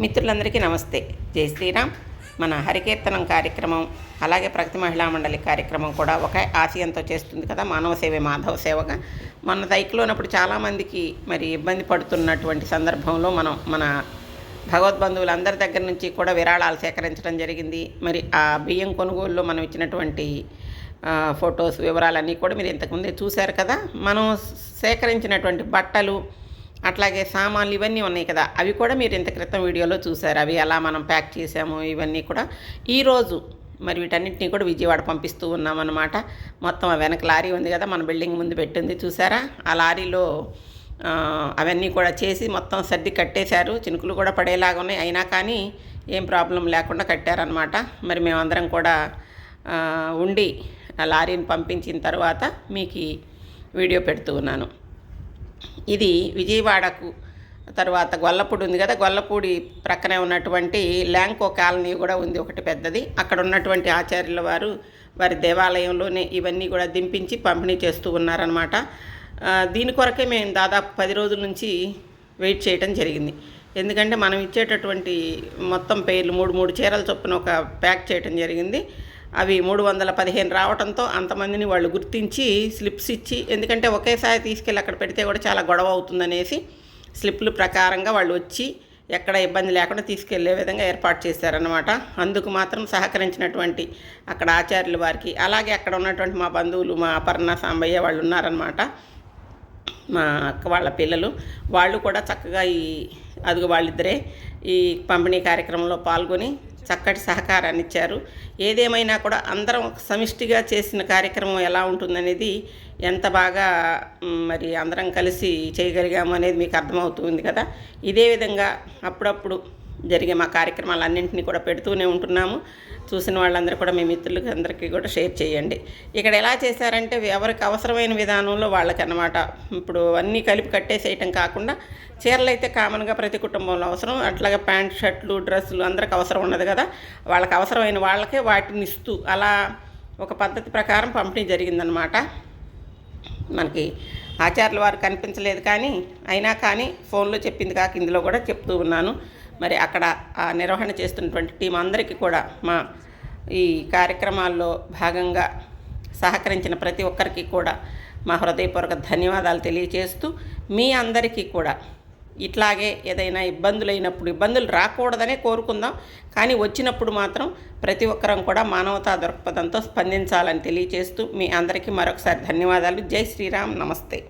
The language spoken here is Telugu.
మిత్రులందరికీ నమస్తే. జై శ్రీరామ్. మన హరికీర్తనం కార్యక్రమం అలాగే ప్రగతి మహిళా మండలి కార్యక్రమం కూడా ఒక ఆశయంతో చేస్తుంది కదా మానవ సేవే మాధవ సేవగా. మన దైక్లోనప్పుడు చాలామందికి మరి ఇబ్బంది పడుతున్నటువంటి సందర్భంలో మనం మన భగవద్బంధువులందరి దగ్గర నుంచి కూడా విరాళాలు సేకరించడం జరిగింది. మరి ఆ బియ్యం కొనుగోలులో మనం ఇచ్చినటువంటి ఫొటోస్ వివరాలన్నీ కూడా మీరు ఇంతకుముందే చూశారు కదా. మనం సేకరించినటువంటి బట్టలు అట్లాగే సామాన్లు ఇవన్నీ ఉన్నాయి కదా అవి కూడా మీరు ఇంత క్రితం వీడియోలో చూసారు. అవి ఎలా మనం ప్యాక్ చేసాము ఇవన్నీ కూడా ఈరోజు మరి వీటన్నిటిని కూడా విజయవాడ పంపిస్తూ ఉన్నామన్నమాట. మొత్తం ఆ వెనక లారీ ఉంది కదా మన బిల్డింగ్ ముందు పెట్టింది చూసారా? ఆ లారీలో అవన్నీ కూడా చేసి మొత్తం సర్ది కట్టేశారు. చినుకులు కూడా పడేలాగా ఉన్నాయి. అయినా కానీ ఏం ప్రాబ్లం లేకుండా కట్టారనమాట మరి మేమందరం కూడా ఉండి ఆ లారీని పంపించిన తర్వాత మీకు వీడియో పెడుతూ ఉన్నాను. ఇది విజయవాడకు. తర్వాత గొల్లపూడి ఉంది కదా గొల్లపూడి ప్రక్కనే ఉన్నటువంటి ల్యాంకో కాలనీ కూడా ఉంది ఒకటి పెద్దది. అక్కడ ఉన్నటువంటి ఆచార్యుల వారు వారి దేవాలయంలోనే ఇవన్నీ కూడా దింపించి పంపిణీ చేస్తూ ఉన్నారనమాట దీని కొరకే మేము దాదాపు పది రోజుల నుంచి వెయిట్ చేయటం జరిగింది. ఎందుకంటే మనం ఇచ్చేటటువంటి మొత్తం పేర్లు మూడు మూడు చీరల చొప్పున ఒక ప్యాక్ చేయటం జరిగింది. అవి మూడు వందల పదిహేను రావడంతో అంతమందిని వాళ్ళు గుర్తించి స్లిప్స్ ఇచ్చి ఎందుకంటే ఒకేసారి తీసుకెళ్ళి అక్కడ పెడితే కూడా చాలా గొడవ అవుతుందనేసి స్లిప్లు ప్రకారంగా వాళ్ళు వచ్చి ఎక్కడ ఇబ్బంది లేకుండా తీసుకెళ్ళే విధంగా ఏర్పాటు చేశారనమాట అందుకు మాత్రం సహకరించినటువంటి అక్కడ ఆచార్యుల వారికి అలాగే అక్కడ ఉన్నటువంటి మా బంధువులు మా అపర్ణ సాంబయ్య వాళ్ళు ఉన్నారనమాట మా అక్క వాళ్ళ పిల్లలు వాళ్ళు కూడా చక్కగా ఈ అదుగు వాళ్ళిద్దరే ఈ పంపిణీ కార్యక్రమంలో పాల్గొని చక్కటి సహకారాన్ని ఇచ్చారు. ఏదేమైనా కూడా అందరం ఒక సమిష్టిగా చేసిన కార్యక్రమం ఎలా ఉంటుందనేది ఎంత బాగా మరి అందరం కలిసి చేయగలిగాము అనేది మీకు అర్థమవుతుంది కదా. ఇదే విధంగా అప్పుడప్పుడు జరిగే మా కార్యక్రమాలన్నింటినీ కూడా పెడుతూనే ఉంటున్నాము. చూసిన వాళ్ళందరూ కూడా మీ మిత్రులకి అందరికీ కూడా షేర్ చేయండి. ఇక్కడ ఎలా చేశారంటే ఎవరికి అవసరమైన విధానంలో వాళ్ళకన్నమాట. ఇప్పుడు అన్నీ కలిపి కట్టేసేయటం కాకుండా చీరలు అయితే కామన్గా ప్రతి కుటుంబంలో అవసరం. అట్లాగే ప్యాంట్ షర్ట్లు డ్రెస్సులు అందరికి అవసరం ఉన్నది కదా. వాళ్ళకి అవసరమైన వాళ్ళకే వాటిని ఇస్తూ అలా ఒక పద్ధతి ప్రకారం పంపిణీ జరిగిందనమాట మనకి ఆచార్యుల వారు కనిపించలేదు కానీ అయినా కానీ ఫోన్లో చెప్పింది కాక ఇందులో కూడా చెప్తూ ఉన్నాను. మరి అక్కడ ఆ నిర్వహణ చేస్తున్నటువంటి టీం అందరికీ కూడా మా ఈ కార్యక్రమాల్లో భాగంగా సహకరించిన ప్రతి ఒక్కరికి కూడా మా హృదయపూర్వక ధన్యవాదాలు తెలియజేస్తూ మీ అందరికీ కూడా ఇట్లాగే ఏదైనా ఇబ్బందులు అయినప్పుడు ఇబ్బందులు రాకూడదనే కోరుకుందాం. కానీ వచ్చినప్పుడు మాత్రం ప్రతి ఒక్కరం కూడా మానవతా దృక్పథంతో స్పందించాలని తెలియజేస్తూ మీ అందరికీ మరొకసారి ధన్యవాదాలు. జై శ్రీరామ్. నమస్తే.